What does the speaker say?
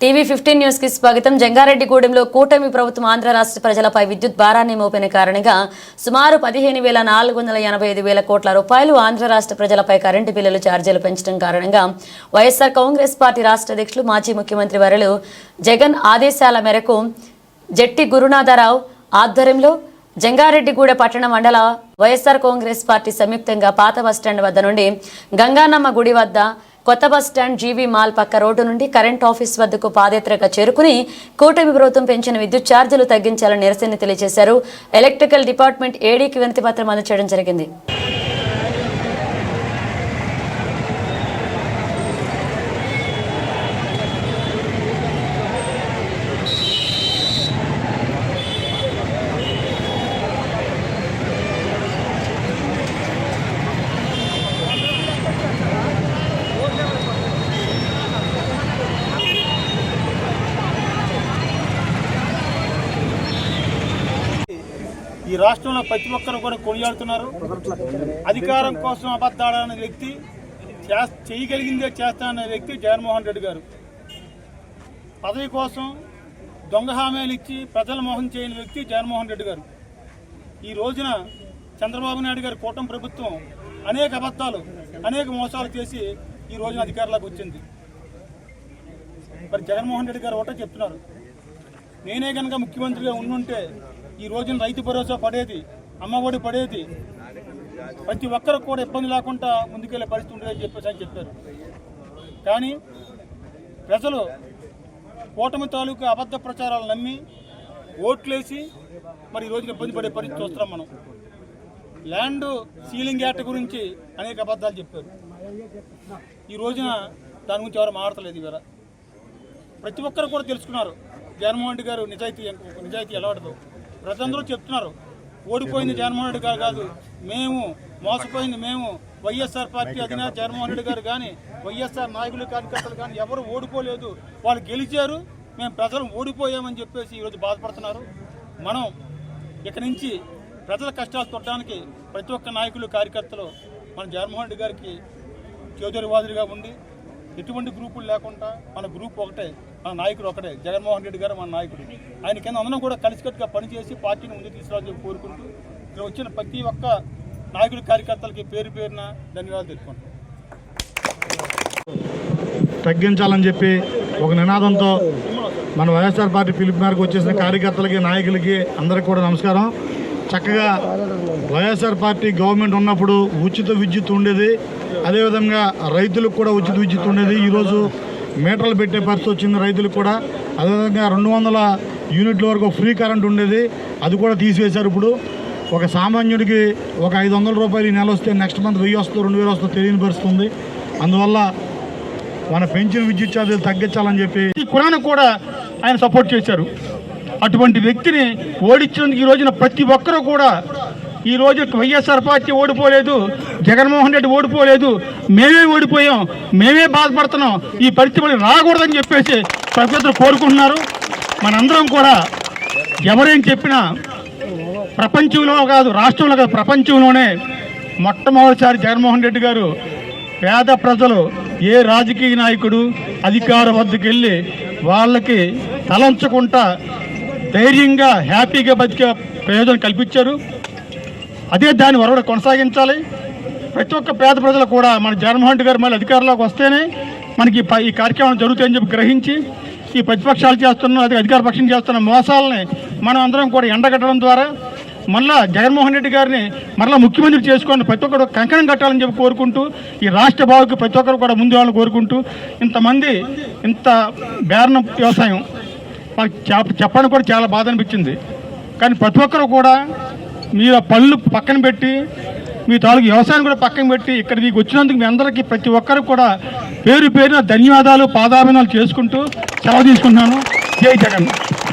TV fifteen న్యూస్కి స్వాగతం. జంగారెడ్డిగూడెంలో కూటమి ప్రభుత్వం ఆంధ్ర రాష్ట్ర ప్రజలపై విద్యుత్ భారాన్ని మోపిన కారణంగా సుమారు పదిహేను వేల నాలుగు వందల ఎనభై ఐదు వేల కోట్ల రూపాయలు ఆంధ్ర రాష్ట్ర ప్రజలపై కరెంటు బిల్లులు ఛార్జీలు పెంచడం కారణంగా వైఎస్ఆర్ కాంగ్రెస్ పార్టీ రాష్ట్ర అధ్యక్షులు మాజీ ముఖ్యమంత్రి వరలు జగన్ ఆదేశాల మేరకు జట్టి గురునాథరావు ఆధ్వర్యంలో జంగారెడ్డిగూడ పట్టణ మండల వైఎస్ఆర్ కాంగ్రెస్ పార్టీ సంయుక్తంగా పాత బస్టాండ్ వద్ద నుండి గంగానమ్మ గుడి వద్ద కొత్త బస్టాండ్ జీవీ మాల్ పక్క రోడ్డు నుండి కరెంట్ ఆఫీస్ వద్దకు పాదయాత్రగా చేరుకుని కూటమి ప్రభుత్వం పెంచిన విద్యుత్ ఛార్జీలు తగ్గించాలని నిరసన తెలియజేశారు. ఎలక్ట్రికల్ డిపార్ట్మెంట్ ఏడీకి వినతి పత్రం అందచేయడం జరిగింది. రాష్ట్రంలో ప్రతి ఒక్కరు కూడా కొనియాడుతున్నారు. అధికారం కోసం అబద్ధాడనే వ్యక్తి చేయగలిగిందే చేస్తాననే వ్యక్తి జగన్మోహన్ రెడ్డి గారు. పదవి కోసం దొంగ హామీలు ఇచ్చి ప్రజల మోహం చేయని వ్యక్తి జగన్మోహన్ రెడ్డి గారు. ఈ రోజున చంద్రబాబు నాయుడు గారి కూటమి ప్రభుత్వం అనేక అబద్ధాలు అనేక మోసాలు చేసి ఈ రోజున అధికారంలోకి వచ్చింది. మరి జగన్మోహన్ రెడ్డి గారు ఒకటే చెప్తున్నారు. నేనే కనుక ముఖ్యమంత్రిగా ఉండుంటే ఈ రోజున రైతు భరోసా పడేది అమ్మఒడి పడేది. ప్రతి ఒక్కరికి కూడా ఇబ్బంది లేకుండా ముందుకెళ్ళే పరిస్థితి ఉండేదని చెప్పేసి అని చెప్పారు. కానీ ప్రజలు కూటమి తాలూకు అబద్ధ ప్రచారాలు నమ్మి ఓట్లేసి మరి ఈ రోజున ఇబ్బంది పడే పరిస్థితి చూస్తున్నాం మనం. ల్యాండ్ సీలింగ్ యాక్ట్ గురించి అనేక అబద్ధాలు చెప్పారు. ఈ రోజున దాని గురించి ఎవరు మాట్లాడలేదు ఇవాళ ప్రతి ఒక్కరు కూడా తెలుసుకున్నారు. జగన్మోహన్ రెడ్డి గారు నిజాయితీ నిజాయితీ ఎలా ప్రజలందరూ చెప్తున్నారు ఓడిపోయింది జగన్మోహన్ రెడ్డి గారు కాదు మేము మోసపోయింది మేము వైఎస్ఆర్ పార్టీ అధినేత జగన్మోహన్ రెడ్డి గారు కానీ వైఎస్ఆర్ నాయకులు కార్యకర్తలు కానీ ఎవరు ఓడిపోలేదు. వాళ్ళు గెలిచారు మేము ప్రజలు ఓడిపోయామని చెప్పేసి ఈరోజు బాధపడుతున్నారు. మనం ఇక నుంచి ప్రజల కష్టాలు తొట్టడానికి ప్రతి ఒక్క నాయకులు కార్యకర్తలు మన జగన్మోహన్ రెడ్డి గారికి చేదోరివాదులుగా ఉండి ఎటువంటి గ్రూపులు లేకుండా మన గ్రూప్ ఒకటే. మన నాయకుడు ఒకటే జగన్మోహన్ రెడ్డి గారు మన నాయకుడు. ఆయన కింద అందరం కూడా కలిసికట్టుగా పనిచేసి పార్టీని ముందుకు తీసుకురావాలని చెప్పి కోరుకుంటూ ఇక్కడ వచ్చిన ప్రతి ఒక్క నాయకుడి కార్యకర్తలకి పేరు పేరున ధన్యవాదాలు తెలుపుకుంటాం తగ్గించాలని చెప్పి ఒక నినాదంతో మన వైఎస్ఆర్ పార్టీ పిలుపు మేరకు వచ్చేసిన కార్యకర్తలకి నాయకులకి అందరికి కూడా నమస్కారం. చక్కగా వైఎస్ఆర్ పార్టీ గవర్నమెంట్ ఉన్నప్పుడు ఉచిత విద్యుత్ ఉండేది. అదేవిధంగా రైతులకు కూడా ఉచిత విద్యుత్ ఉండేది. ఈరోజు మీటర్లు పెట్టే పరిస్థితి వచ్చింది రైతులకు కూడా. అదేవిధంగా రెండు వందల యూనిట్ల వరకు ఫ్రీ కరెంట్ ఉండేది. అది కూడా తీసివేశారు ఇప్పుడు. ఒక సామాన్యుడికి ఒక ఐదు వందల రూపాయలు ఈ నెల వస్తే నెక్స్ట్ మంత్ వెయ్యి వస్తుందో రెండు వేలు వస్తుందో తెలియని పరిస్థితుంది. అందువల్ల మన పెంచిన విద్యుత్ ఛార్జీలు తగ్గించాలని చెప్పి ఈ కురాను కూడా ఆయన సపోర్ట్ చేశారు. అటువంటి వ్యక్తిని ఓడించినందుకు ఈ రోజున ప్రతి ఒక్కరూ కూడా ఈరోజు వైఎస్ఆర్ పార్టీ ఓడిపోలేదు జగన్మోహన్ రెడ్డి ఓడిపోలేదు మేమే ఓడిపోయాం మేమే బాధపడుతున్నాం ఈ పరిస్థితి రాకూడదని చెప్పేసి ప్రజలు కోరుకుంటున్నారు. మనందరం కూడా ఎవరేం చెప్పినా ప్రపంచంలో కాదు రాష్ట్రంలో కాదు ప్రపంచంలోనే మొట్టమొదటిసారి జగన్మోహన్ రెడ్డి గారు పేద ప్రజలు ఏ రాజకీయ నాయకుడు అధికార వద్దకు వెళ్ళి వాళ్ళకి తలంచకుండా ధైర్యంగా హ్యాపీగా బతికే ప్రయోజనం కల్పించారు. అదే దాన్ని వరవడ కొనసాగించాలి. ప్రతి ఒక్క పేద ప్రజలు కూడా మన జగన్మోహన్ రెడ్డి గారు మళ్ళీ అధికారంలోకి వస్తేనే మనకి ఈ ప- ఈ కార్యక్రమం జరుగుతాయని చెప్పి గ్రహించి ఈ ప్రతిపక్షాలు చేస్తున్న అదే అధికార పక్షం చేస్తున్న మోసాలని మనం అందరం కూడా ఎండగట్టడం ద్వారా మళ్ళా జగన్మోహన్ రెడ్డి గారిని మరలా ముఖ్యమంత్రి చేసుకొని ప్రతి ఒక్కరు కంకణం కట్టాలని చెప్పి కోరుకుంటూ ఈ రాష్ట్ర బావుకి ప్రతి ఒక్కరు కూడా ముందు వాళ్ళని కోరుకుంటూ ఇంతమంది ఇంత బేరణ వ్యవసాయం మాకు చెప్ప- చెప్పడానికి కూడా చాలా బాధ అనిపించింది. కానీ ప్రతి ఒక్కరు కూడా మీరు ఆ పళ్ళు పక్కన పెట్టి మీ తాలూకు వ్యవసాయం కూడా పక్కన పెట్టి ఇక్కడ మీకు వచ్చినందుకు మీ అందరికీ ప్రతి ఒక్కరికి కూడా పేరు పేరున ధన్యవాదాలు పాదాభినాలు చేసుకుంటూ సెలవు తీసుకుంటున్నాను. జై జగన్.